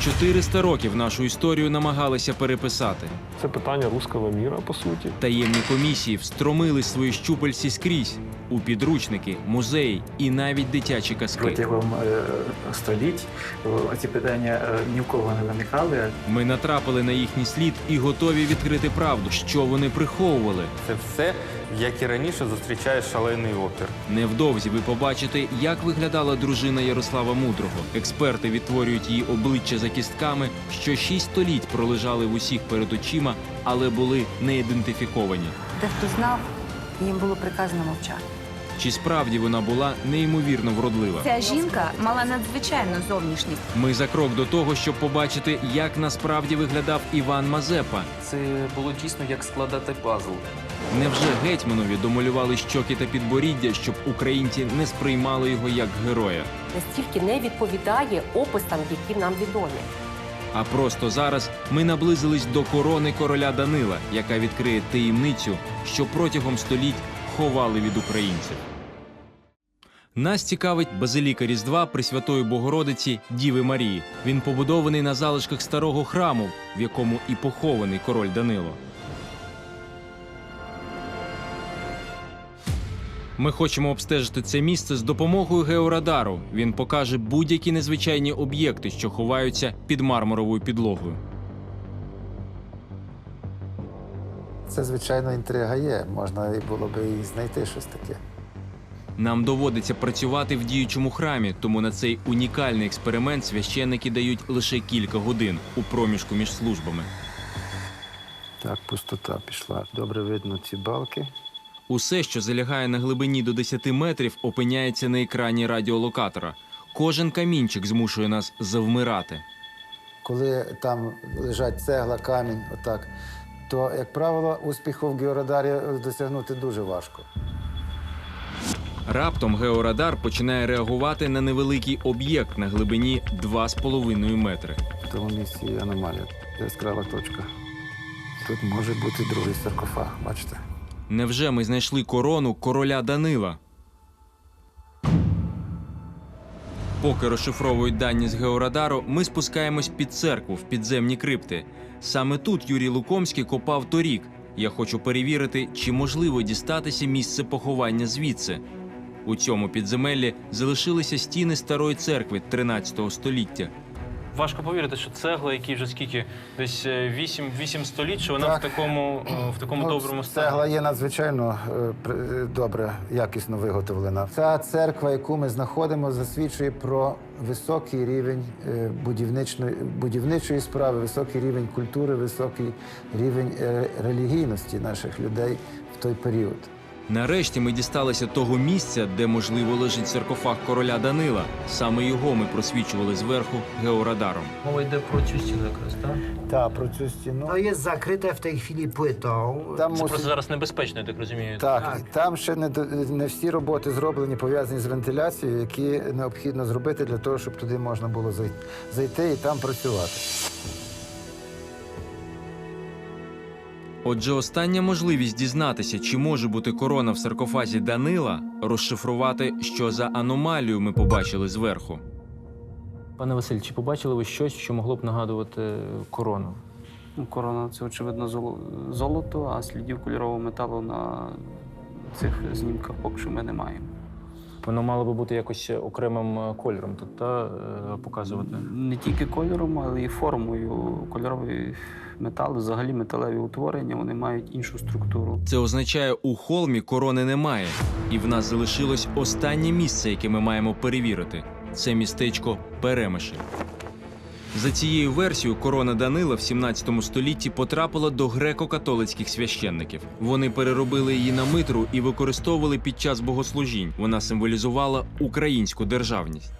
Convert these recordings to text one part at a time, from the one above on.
400 років нашу історію намагалися переписати. Це питання руського міра, по суті. Таємні комісії встромили свої щупальці скрізь у підручники, музеї і навіть дитячі казки. Протягом е, століть ці питання е, ні в кого не виникали. Ми натрапили на їхній слід і готові відкрити правду, що вони приховували. Це все, як і раніше, зустрічає шалений опір. Невдовзі ви побачите, як виглядала дружина Ярослава Мудрого. Експерти відтворюють її обличчя за кістками, що шість століть пролежали в усіх перед очима, але були не ідентифіковані. Дехто знав, їм було приказано мовчати. Чи справді вона була неймовірно вродлива? Ця жінка мала надзвичайну зовнішність. Ми за крок до того, щоб побачити, як насправді виглядав Іван Мазепа. Це було дійсно як складати пазл. Невже гетьманові домалювали щоки та підборіддя, щоб українці не сприймали його як героя? настільки не відповідає описам, які нам відомі. А просто зараз ми наблизились до корони короля Данила, яка відкриє таємницю, що протягом століть ховали від українців. Нас цікавить базиліка Різдва Пресвятої Богородиці Діви Марії. Він побудований на залишках старого храму, в якому і похований король Данило. Ми хочемо обстежити це місце з допомогою георадару. Він покаже будь-які незвичайні об'єкти, що ховаються під мармуровою підлогою. Це, звичайно, інтрига є. Можна і було би і знайти щось таке. Нам доводиться працювати в діючому храмі, тому на цей унікальний експеримент священники дають лише кілька годин у проміжку між службами. Так, пустота пішла. Добре видно ці балки. Усе, що залягає на глибині до 10 метрів, опиняється на екрані радіолокатора. Кожен камінчик змушує нас завмирати. Коли там лежать цегла, камінь, отак, то, як правило, успіху в георадарі досягнути дуже важко. Раптом георадар починає реагувати на невеликий об'єкт на глибині 2,5 метри. В тому місці аномалія. Яскрава точка. Тут може бути другий саркофаг, бачите? Невже ми знайшли корону короля Данила? Поки розшифровують дані з георадару, ми спускаємось під церкву в підземні крипти. Саме тут Юрій Лукомський копав торік. Я хочу перевірити, чи можливо дістатися місце поховання звідси. У цьому підземеллі залишилися стіни старої церкви 13 століття. Важко повірити, що цегла, які вже скільки десь 8, 8 століть, що вона Так. в такому, е, в такому доброму стані. Цегла є надзвичайно е, е, добре, якісно виготовлена. Ця церква, яку ми знаходимо, засвідчує про високий рівень е, будівничної, будівничої справи, високий рівень культури, високий рівень е, релігійності наших людей в той період. Нарешті ми дісталися того місця, де можливо лежить саркофаг короля Данила. Саме його ми просвічували зверху георадаром. Мова йде про цю стіну якраз, так? Так, про цю стіну. To jest zakryte w tej chwili płytą. Там Це мусить- просто зараз небезпечно, я так розумію. Так, Так. і там ще не, до- не всі роботи зроблені, пов'язані з вентиляцією, які необхідно зробити для того, щоб туди можна було зай- зайти і там працювати. Отже, остання можливість дізнатися, чи може бути корона в саркофазі Данила, розшифрувати, що за аномалію ми побачили зверху. Пане Василь, чи побачили ви щось, що могло б нагадувати корону? Ну, Корона це очевидно золо- золото, а слідів кольорового металу на цих знімках поки що ми не маємо. Воно мало би бути якось окремим е, кольором тобто показувати. Не тільки кольором, але й формою. Кольорові метали, взагалі металеві утворення, вони мають іншу структуру. Це означає, у холмі корони немає, і в нас залишилось останнє місце, яке ми маємо перевірити. Це містечко Перемишль. За цією версією, корона Данила в 17 столітті потрапила до греко-католицьких священників. Вони переробили її на митру і використовували під час богослужінь. Вона символізувала українську державність.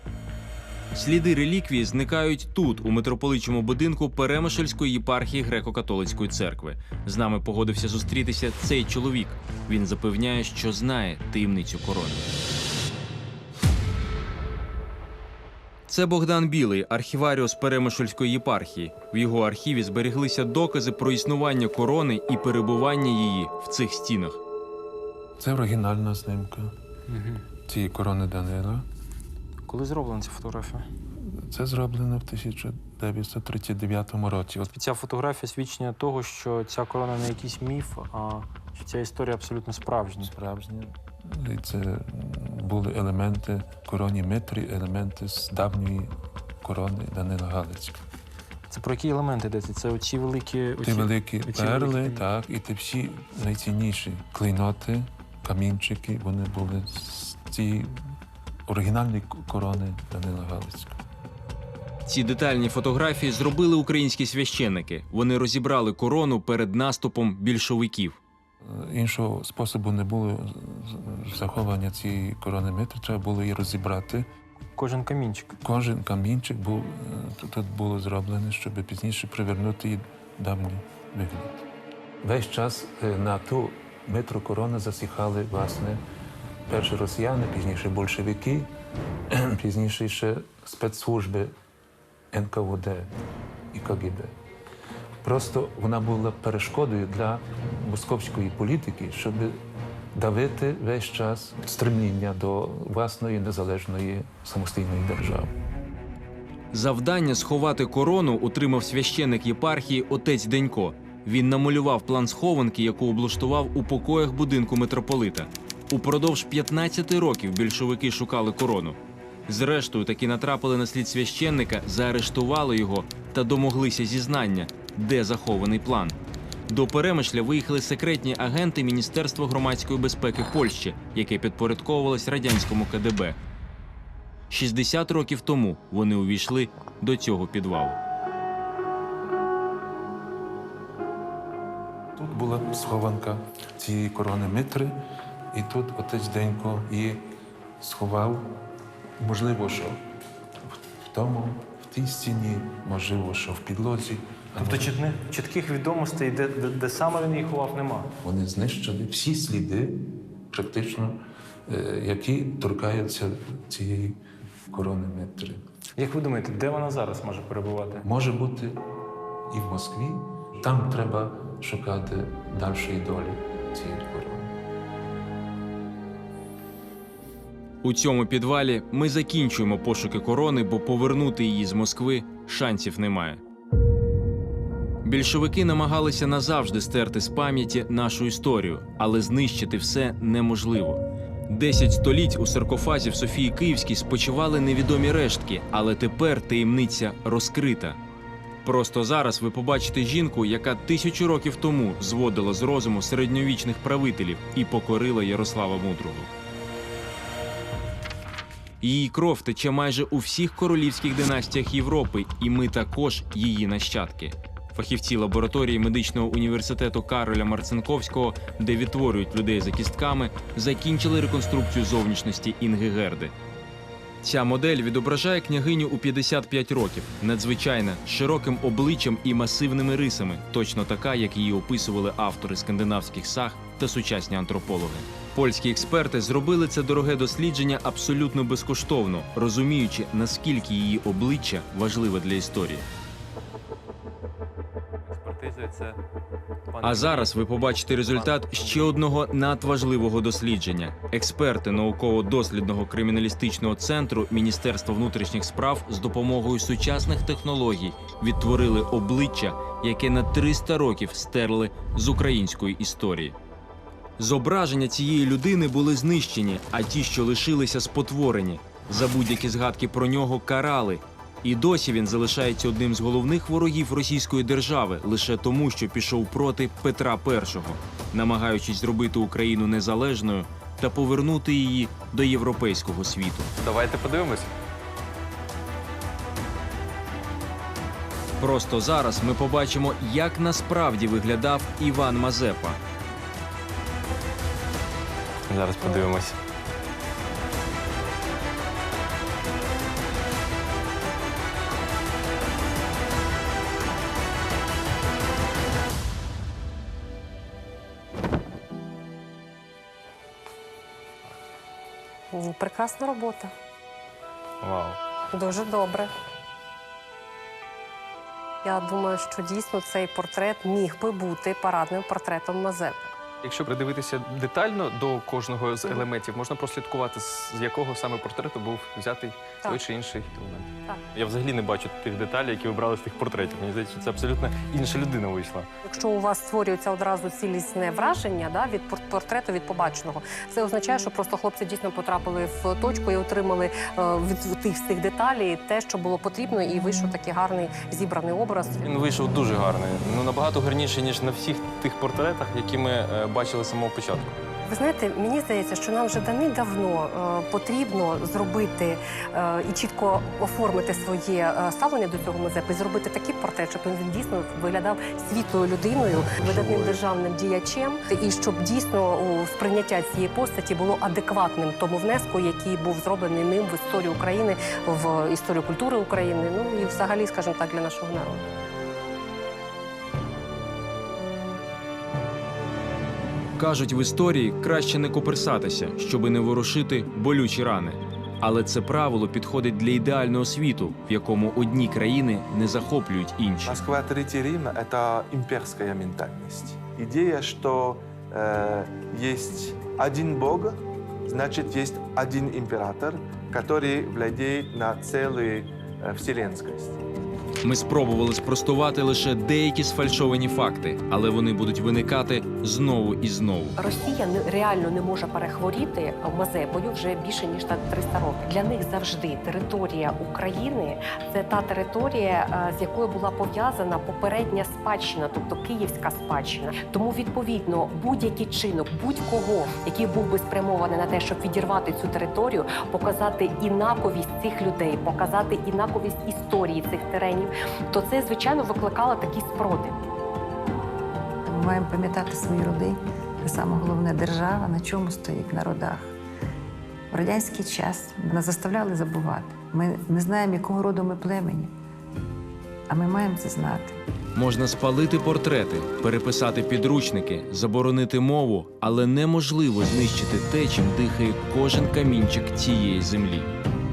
Сліди реліквії зникають тут, у митрополичому будинку Перемишльської єпархії греко-католицької церкви. З нами погодився зустрітися цей чоловік. Він запевняє, що знає таємницю корони. Це Богдан Білий, архіваріус Перемишльської єпархії. В його архіві збереглися докази про існування корони і перебування її в цих стінах. Це оригінальна знимка цієї корони Данила. Коли зроблена ця фотографія? Це зроблено в 1939 році. От ця фотографія свідчення того, що ця корона не якийсь міф, а що ця історія абсолютно справжня. справжнє. І це були елементи короні Митрі, елементи з давньої корони Данила Галицького. Це про які елементи йдеться? Це оці великі. Ті великі оці перли, великі- так, і ті всі найцінніші клейноти, камінчики, вони були з цієї оригінальної корони Данила Галицького. Ці детальні фотографії зробили українські священники. Вони розібрали корону перед наступом більшовиків. Е, Іншого способу не було заховання цієї корони Митри, треба було її розібрати. Кожен камінчик. Кожен камінчик був е, тут- було зроблене, щоб пізніше привернути її давній вигляд. Весь час е, на ту метру корони засіхали власне перші росіяни, пізніше большевики, пізніше ще спецслужби НКВД і КГБ. Просто вона була перешкодою для московської політики, щоб давити весь час стремління до власної незалежної самостійної держави. Завдання сховати корону отримав священик єпархії отець Денько. Він намалював план схованки, яку облаштував у покоях будинку митрополита. Упродовж 15 років більшовики шукали корону. Зрештою, таки натрапили на слід священника, заарештували його та домоглися зізнання, де захований план. До Перемишля виїхали секретні агенти Міністерства громадської безпеки Польщі, яке підпорядковувалось радянському КДБ. 60 років тому вони увійшли до цього підвалу. Тут була схованка цієї корони Митри, і тут отець Денько її сховав. Можливо, що в тому, в тій стіні, можливо, що в підлозі. Тобто може- чітких, чітких відомостей, де, де, де саме він їх ховав, нема. Вони знищили всі сліди, практично, е, які торкаються цієї корони Митри. Як ви думаєте, де вона зараз може перебувати? Може бути і в Москві. Там треба шукати дальшої долі цієї корони. У цьому підвалі ми закінчуємо пошуки корони, бо повернути її з Москви шансів немає. Більшовики намагалися назавжди стерти з пам'яті нашу історію, але знищити все неможливо. Десять століть у саркофазі в Софії Київській спочивали невідомі рештки, але тепер таємниця розкрита. Просто зараз ви побачите жінку, яка тисячу років тому зводила з розуму середньовічних правителів і покорила Ярослава Мудрого. Її кров тече майже у всіх королівських династіях Європи, і ми також її нащадки. Фахівці лабораторії медичного університету Кароля Марцинковського, де відтворюють людей за кістками, закінчили реконструкцію зовнішності Інги Герди. Ця модель відображає княгиню у 55 років, надзвичайна, з широким обличчям і масивними рисами, точно така, як її описували автори скандинавських саг та сучасні антропологи. Польські експерти зробили це дороге дослідження абсолютно безкоштовно, розуміючи, наскільки її обличчя важливе для історії. А зараз ви побачите результат ще одного надважливого дослідження. Експерти науково-дослідного криміналістичного центру Міністерства внутрішніх справ з допомогою сучасних технологій відтворили обличчя, яке на 300 років стерли з української історії. Зображення цієї людини були знищені, а ті, що лишилися, спотворені. За будь-які згадки про нього карали. І досі він залишається одним з головних ворогів російської держави лише тому, що пішов проти Петра І, намагаючись зробити Україну незалежною та повернути її до європейського світу. Давайте подивимось. Просто зараз ми побачимо, як насправді виглядав Іван Мазепа. Зараз подивимось. Прекрасна робота. Вау. Дуже добре. Я думаю, що дійсно цей портрет міг би бути парадним портретом Мазепи. Якщо придивитися детально до кожного з елементів, можна прослідкувати, з якого саме портрету був взятий той чи інший елемент. Я взагалі не бачу тих деталей, які ви брали з тих портретів. Мені здається, що це абсолютно інша людина вийшла. Якщо у вас створюється одразу цілісне враження да, від пор- портрету від побаченого, це означає, що просто хлопці дійсно потрапили в точку і отримали е, від тих всіх деталей те, що було потрібно, і вийшов такий гарний зібраний образ. Він вийшов дуже гарний. Ну набагато гарніший, ніж на всіх тих портретах, які ми е, бачили з самого початку. Ви знаєте, мені здається, що нам вже давним-давно е, потрібно зробити е, і чітко оформити своє е, ставлення до цього музею, і зробити такий портрет, щоб він дійсно виглядав світлою людиною, видатним державним діячем, і щоб дійсно о, сприйняття цієї постаті було адекватним тому внеску, який був зроблений ним в історію України, в історію культури України, ну і взагалі, скажімо так, для нашого народу. Кажуть, в історії краще не коперсатися, щоби не ворушити болючі рани. Але це правило підходить для ідеального світу, в якому одні країни не захоплюють інші. Москва Третий Рим – это имперская ментальность. Идея, что э, есть один Бог, значит, есть один император, который владеет на целой э, вселенскость. Ми спробували спростувати лише деякі сфальшовані факти, але вони будуть виникати знову і знову. Росія не- реально не може перехворіти Мазепою вже більше ніж на 300 років. Для них завжди територія України це та територія, е, з якою була пов'язана попередня спадщина, тобто київська спадщина. Тому відповідно будь-який чинок, будь-кого, який був би спрямований на те, щоб відірвати цю територію, показати інаковість цих людей, показати інаковість історії цих теренів, то це звичайно викликало такий спротив. Ми маємо пам'ятати свої роди. Це саме головне держава, на чому стоїть на родах. В радянський час нас заставляли забувати. Ми не знаємо, якого роду ми племені, а ми маємо це знати. Можна спалити портрети, переписати підручники, заборонити мову, але неможливо знищити те, чим дихає кожен камінчик цієї землі.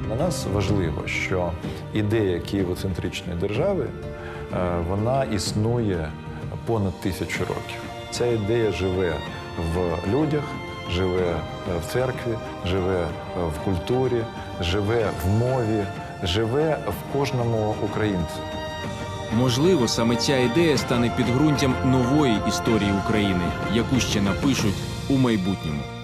Для нас важливо, що ідея києвоцентричної держави е, вона існує понад тисячу років. Ця ідея живе в людях, живе е, в церкві, живе е, в культурі, живе в мові, живе в кожному українцю. Можливо, саме ця ідея стане підґрунтям нової історії України, яку ще напишуть у майбутньому.